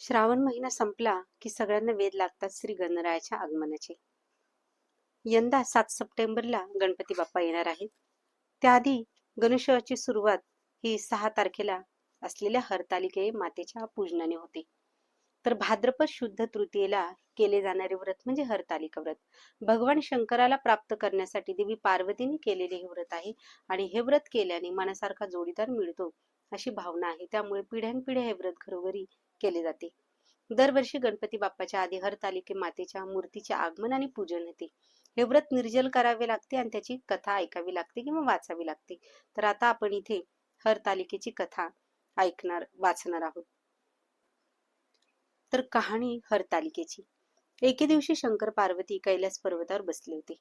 श्रावण महिना संपला की सगळ्यांना वेध लागतात श्री गणरायाच्या आगमनाचे. यंदा सात सप्टेंबरला गणपती बाप्पा येणार आहेत. त्याआधी गणेशोत्सवाची सुरुवात ही सहा तारखेला असलेल्या हरतालिके मातेच्या पूजनाने होते. तर भाद्रपद शुद्ध तृतीयेला केले जाणारे व्रत म्हणजे हरतालिका व्रत. भगवान शंकराला प्राप्त करण्यासाठी देवी पार्वतीने केलेले हे व्रत आहे आणि हे व्रत केल्याने मनासारखा जोडीदार मिळतो अशी भावना आहे. त्यामुळे पिढ्यानपिढ्या हे व्रत घरोघरी केले जाते. दरवर्षी गणपती बाप्पाच्या आधी हरतालिके मातेच्या मूर्तीचे आगमन आणि पूजन होते. हे व्रत निर्जल करावे लागते आणि त्याची कथा ऐकावी लागते किंवा वाचावी लागते. तर आता आपण इथे हरतालिकेची कथा ऐकणार वाचणार आहोत. तर कहाणी हरतालिकेची एके दिवशी शंकर पार्वती कैलास पर्वतावर बसले होते.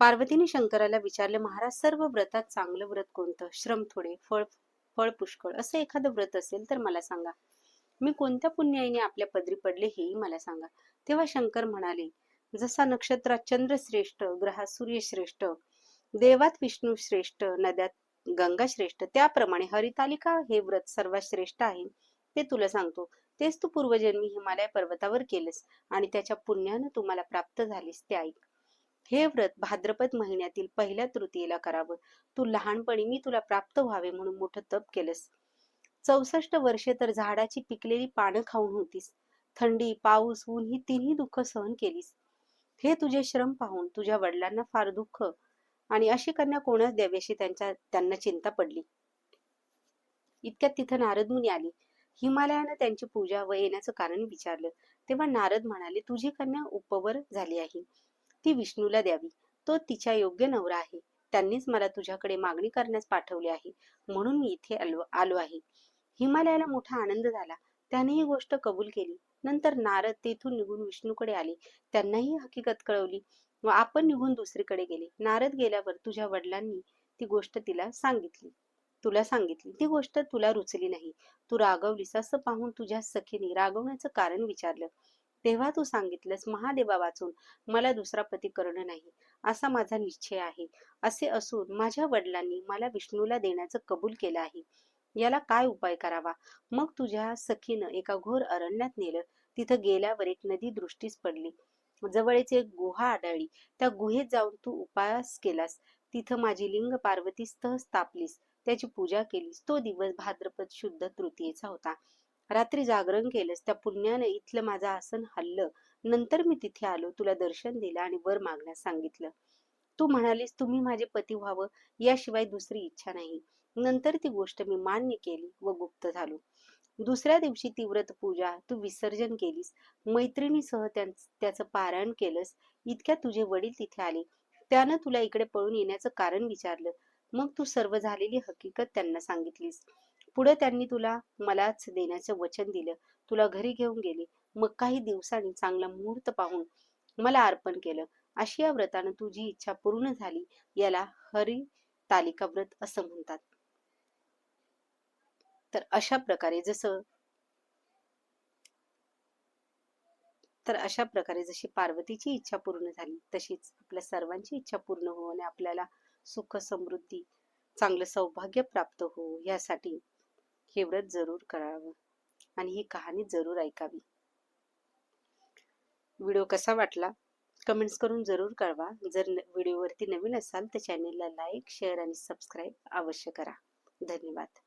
पार्वतीने शंकराला विचारले महाराज सर्व व्रतात चांगलं व्रत कोणतं? श्रम थोडे फळ फळ पुष्कळ असं एखादं व्रत असेल तर मला सांगा. मी कोणत्या पुण्याईने आपल्या पदरी पडले हेही मला सांगा. तेव्हा शंकर म्हणाले जसा नक्षत्रात चंद्र श्रेष्ठ ग्रहात सूर्य श्रेष्ठ देवात विष्णू श्रेष्ठ नद्यात गंगा श्रेष्ठ त्याप्रमाणे हरितालिका हे व्रत सर्वात श्रेष्ठ आहे ते तुला सांगतो. तेच तू पूर्वजन्मी हिमालय पर्वतावर केलंस आणि त्याच्या पुण्यानं तुम्हाला प्राप्त झालीस ते ऐक. हे व्रत भाद्रपद महिन्यातील पहिल्या तृतीयेला करावं. तू लहानपणी मी तुला प्राप्त व्हावे म्हणून मोठं तप केलंस. चौसष्ट वर्षे तर झाडाची पिकलेली पानं खाऊन होतीस. थंडी पाऊस ऊन ही तिन्ही दुःख सहन केलीस. हे तुझे श्रम पाहून तुझ्या वडिलांना फार दुःख आणि अशी कन्या कोणाच द्यावी त्यांच्या त्यांना चिंता पडली. इतक्यात तिथं नारद मुनी आली. हिमालयानं त्यांची पूजा व येण्याचं कारण विचारलं. तेव्हा नारद म्हणाले तुझी कन्या उपवर झाली आहे. ती विष्णूला द्यावी. तो तिच्या योग्य नवरा आहे. त्यांनीच मला तुझ्याकडे मागणी करण्यास पाठवले आहे. म्हणून मी इथे आलो आलो आहे. हिमालयाला मोठा आनंद झाला. त्याने ही गोष्ट कबूल केली. नंतर नारद तेथून निघून विष्णूकडे आले. त्यांनाही हकीकत कळवली व आपण निघून दुसरीकडे गेले. नारद गेल्यावर तुझ्या वडिलांनी ती गोष्ट तिला सांगितली. तुला सांगितली. ती गोष्ट तुला रुचली नाही. तू रागवलीस असं पाहून तुझ्या सखीने रागवण्याचं कारण विचारलं. तेव्हा तू सांगितलंस महादेवा वाचून मला दुसरा पती करणं नाही. असा माझा निश्चय आहे. असे असून माझ्या वडिलांनी मला विष्णूला देण्याचं कबूल केलं आहे. याला काय उपाय करावा? मग तुझ्या सखीनं एका घोर अरण्यात नेलं. तिथं गेल्यावर एक नदी दृष्टीस पडली. जवळच एक गुहा आढळली. त्या गुहेत जाऊन तू उपास केलास. तिथं माझी लिंग पार्वती सहज स्थापलीस. त्याची पूजा केलीस. तो दिवस भाद्रपद शुद्ध तृतीयेचा होता. रात्री जागरण केलंस. त्या पुण्याने इथलं माझं आसन हल्लं. नंतर मी तिथे आलो. तुला दर्शन दिलं आणि वर मागण्यास सांगितलं. तू म्हणालीस तुम्ही माझे पती व्हावं याशिवाय दुसरी इच्छा नाही. नंतर ती गोष्ट मी मान्य केली व गुप्त झालो. दुसऱ्या दिवशी ती व्रत पूजा तू विसर्जन केलीस मैत्रिणीसह त्याचं पारायण केलंस इतक्या तुझे वडील तिथे आले. त्यानं तुला इकडे पळून येण्याचं कारण विचारलं. मग तू सर्व झालेली हकीकत त्यांना सांगितलीस. पुढे त्यांनी तुला मलाच देण्याचं वचन दिलं. तुला घरी घेऊन गेले. मग काही दिवसांनी चांगला मुहूर्त पाहून मला अर्पण केलं. अशी या व्रतानं तुझी इच्छा पूर्ण झाली याला हरी तालिका व्रत असं म्हणतात. तर अशा प्रकारे जसं तर अशा प्रकारे जशी पार्वतीची इच्छा पूर्ण झाली तशीच आपल्या सर्वांची इच्छा पूर्ण हो आणि आपल्याला सुख समृद्धी चांगलं सौभाग्य प्राप्त हो यासाठी हे व्रत जरूर करावं. आणि ही कहाणी जरूर ऐकावी. व्हिडिओ कसा वाटला? कमेंट्स करून जरूर कळवा. जर व्हिडिओवरती नवीन असाल तर चॅनेलला लाईक शेअर आणि सबस्क्राईब अवश्य करा. धन्यवाद.